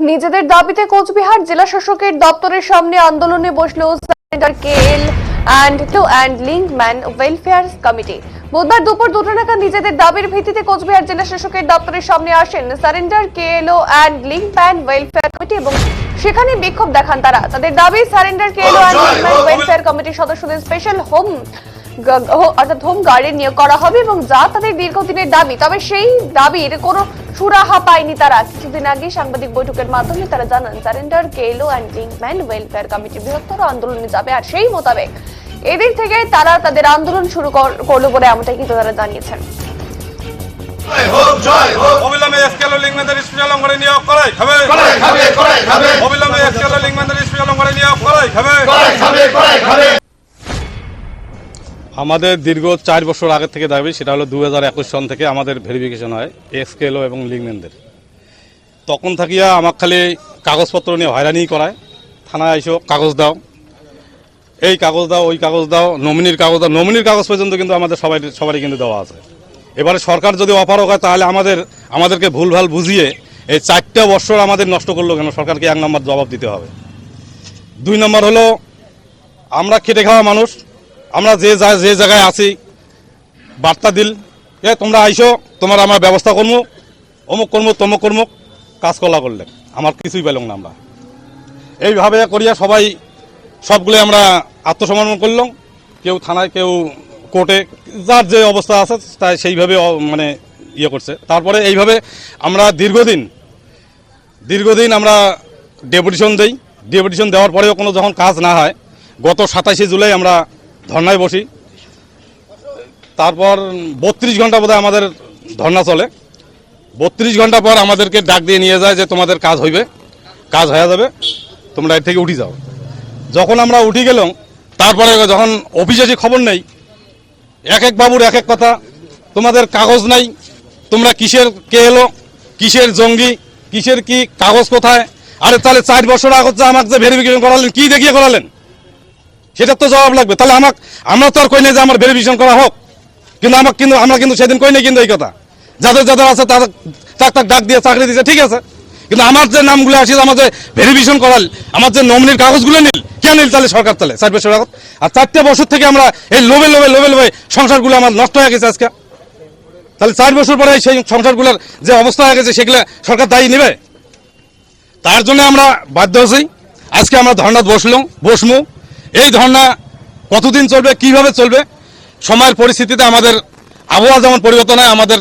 নিজেদের দাবিতে কোচবিহার জেলা শাসকের দপ্তরের সামনে আন্দোলনে বসল KL and two and linkman welfare committee বুধবার দুপুর দুটো নাগাদ নিজেদের দাবির ভিত্তিতে কোচবিহার জেলা শাসকের দপ্তরের সামনে আসেন surrender KLO and welfare committee এবং সেখানে বিক্ষোভ দেখান তারা। তাদের দাবি সারেন্ডার কেএলও অ্যান্ড ওয়েলফেয়ার কমিটির সদস্যদের স্পেশাল হোম অর্থাৎ হোম গার্ডের নিয়োগ করা হবে এবং যা তাদের দীর্ঘদিনের দাবি। তবে সেই দাবির কোনো সুরাহা পায়নি তারা। কিছুদিন আগে সাংবাদিক বৈঠকের মাধ্যমে তারা জানান surrender KLO and linkman welfare committee বৃহত্তর আন্দোলনে যাবে। আর সেই মোতাবেক এদিক থেকে তারা তাদের আন্দোলন শুরু কর- করল বলে এমনটাই কিন্তু তারা জানিয়েছেন। অবিলম্বে এসকেলো লিঙ্গমেন্দ্র স্পেশাল অঙ্গনে নিয়োগ করাই খাবে অবিলম্বে এসকেলো লিঙ্গমেন্দ্র স্পেশাল অঙ্গনে নিয়োগ করাই খাবে আমাদের দীর্ঘ চার বছর আগের থেকে দাবি, সেটা হলো দু হাজার একুশ সন থেকে আমাদের ভেরিফিকেশন হয় এসকেলো এবং লিঙ্গমেনদের তখন থাকিয়া আমার খালি কাগজপত্র নিয়ে হয়রানি করায়। থানায় আইসো, কাগজ দাও। এই কাগজ দাও, ওই কাগজ দাও নমিনির কাগজ দাও। নমিনির কাগজ পর্যন্ত কিন্তু আমাদের সবাই, সবারই কিন্তু দেওয়া আছে। এবারে সরকার যদি অপারক হয় তাহলে আমাদের, আমাদেরকে ভুলভাল বুঝিয়ে এই চারটা বছর আমাদের নষ্ট করল কেন? সরকারকে এক নম্বর জবাব দিতে হবে। দুই নম্বর হলো, আমরা খেটে খাওয়া মানুষ। আমরা যে যে জায়গায় আছি, বার্তা দিল, এ, তোমরা আইসো, তোমার আমার ব্যবস্থা করব অমুক কর্ম, তমুক কর্ম কাজ কলা করলে। আমার কিছুই পেলাম না আমরা। এইভাবে করিয়া সবাই সবগুলো আমরা আত্মসমর্পণ করলাম। কেউ থানায়, কেউ কোর্টে, যার যে অবস্থা আছে, তাই সেইভাবে মানে ইয়ে করছে। তারপরে এইভাবে আমরা দীর্ঘদিন দীর্ঘদিন আমরা ডেপুটেশন দেই। ডেপুটেশন দেওয়ার পরেও কোনো যখন কাজ না হয়, গত সাতাশে জুলাই আমরা ধর্নায় বসি। তারপর বত্রিশ ঘণ্টা বোধহয় আমাদের ধর্না চলে। বত্রিশ ঘণ্টা পর আমাদেরকে ডাক দিয়ে নিয়ে যায় যে তোমাদের কাজ হইবে, কাজ হয়ে যাবে, তোমরা এর থেকে উঠি যাও। যখন আমরা উঠি গেলাম, তারপরে যখন অফিসে যে খবর নেই, এক এক বাবুর এক এক কথা, তোমাদের কাগজ নাই, তোমরা কিসের কে এলো, কিসের জঙ্গি, কিসের কি কাগজ কোথায়, আরে তাহলে চার বছর আগত যে আমাকে যে ভেরিফিকেশন করালেন, কি দেখিয়ে করালেন? সেটার তো জবাব লাগবে। তাহলে আমাকে আমরা তো আর কই নাই যে আমার ভেরিফিকেশন করা হোক। কিন্তু আমাকে কিন্তু আমরা কিন্তু সেদিন কই নাই কিন্তু এই কথা। যাদের যাদের আছে তাদের তাক তাক ডাক দিয়ে চাকরি দিয়েছে ঠিক আছে। কিন্তু আমার যে নামগুলো আসে, আমার যে ভেরিফিকেশন করাল, আমার যে নমিনির কাগজগুলো নিল কেন নিল তাহলে সরকার তাহলে? চার বছর আগত। আর চারটে বছর থেকে আমরা এই লোভে লোভে লোভে লোভে সংসারগুলো আমার নষ্ট হয়ে গেছে আজকে। তাহলে চার বছর পরে সেই সংসারগুলোর যে অবস্থা হয়ে গেছে, সেগুলো সরকার দায়ী নেবে? তার জন্য আমরা বাধ্য হচ্ছি। আজকে আমরা ধর্নাত বসলাম, বসমু। এই ধর্না কতদিন চলবে, কীভাবে চলবে, সময়ের পরিস্থিতিতে আমাদের আবহাওয়া যেমন পরিবর্তন হয়, আমাদের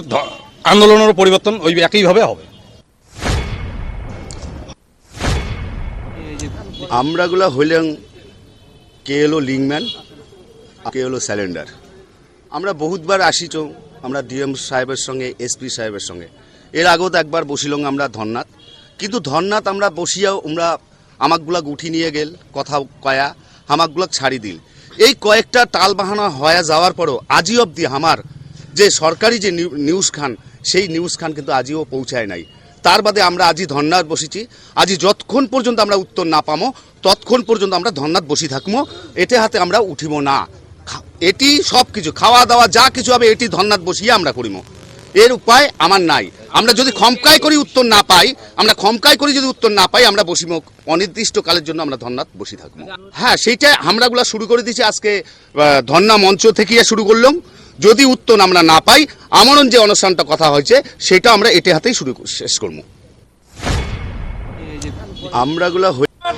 আন্দোলনেরও পরিবর্তন ওই একইভাবে হবে। আমরাগুলা হইলেন কে হলো লিংম্যান কে হলো স্যালেন্ডার। আমরা বহুতবার আসিছ আমরা ডিএম সাহেবের সঙ্গে, এসপি সাহেবের সঙ্গে। এর আগেও তো একবার বসিলং আমরা ধর্নাত কিন্তু ধর্নাত আমরা বসিয়াও, আমরা আমাকগুলা গুঠি নিয়ে গেল, কথা কয়া হামাকগুলা ছাড়ি দিল। এই কয়েকটা টাল বাহানা হয়ে যাওয়ার পরও আজি অবধি আমার যে সরকারি যে নিউ- নিউজ খান, সেই নিউজ খান কিন্তু আজিও পৌঁছায় নাই। তার বাদে আমরা আজি ধর্নাত বসেছি। আজি যতক্ষণ পর্যন্ত আমরা উত্তর না পামো, ততক্ষণ পর্যন্ত আমরা ধর্নাত বসি থাকব এতে হাতে আমরা উঠিব না। এটি সব কিছু খাওয়া দাওয়া যা কিছু হবে, এটি ধর্নাত বসিয়ে আমরা করিব এর উপায় আমার নাই। আমরা যদি খমকাই করি উত্তর না পাই আমরা খমকাই করি যদি উত্তর না পাই আমরা বসিব অনির্দিষ্ট কালের জন্য আমরা ধর্নাত বসে থাকব। হ্যাঁ সেইটাই আমরাগুলা শুরু করে দিয়েছি আজকে ধর্না মঞ্চ থেকে শুরু করলাম। যদি উত্তর আমরা না পাই আমরণ যে অনুষ্ঠানটা কথা হয়েছে সেটা আমরা এটি হাতেই শুরু কর- শেষ করব। আমরাগুলা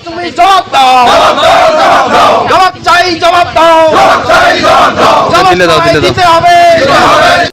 তুমি জবাব দাও। জবাব চাই জবাব দাও। জবাব চাই, দিলে দাও। দিতে হবে।